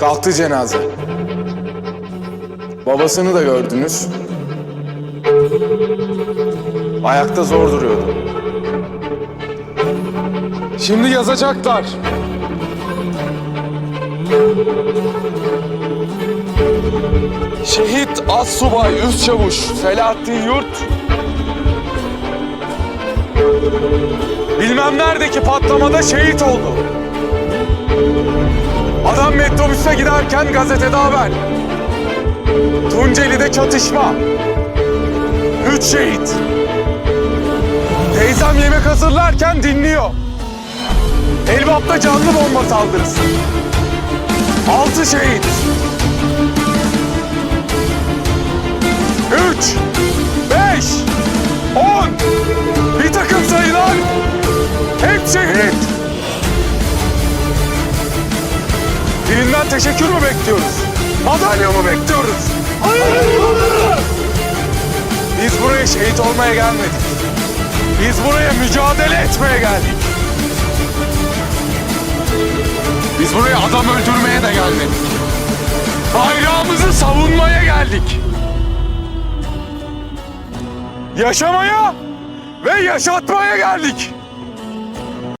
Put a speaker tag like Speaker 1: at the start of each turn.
Speaker 1: Kalktı cenaze. Babasını da gördünüz. Ayakta zor duruyordu. Şimdi yazacaklar. Şehit Assubay Üsçavuş Selahattin Yurt Bilmem neredeki patlamada şehit oldu. Metrobüse giderken gazetede haber. Tunceli'de çatışma. Üç şehit. Teyzem yemek hazırlarken dinliyor. Elbap'ta canlı bomba saldırısı. Altı şehit. Birinden teşekkür mü bekliyoruz? Madalya mı bekliyoruz? Hayır! Biz buraya şehit olmaya gelmedik. Biz buraya mücadele etmeye geldik. Biz buraya adam öldürmeye de gelmedik. Bayrağımızı savunmaya geldik. Yaşamaya ve yaşatmaya geldik.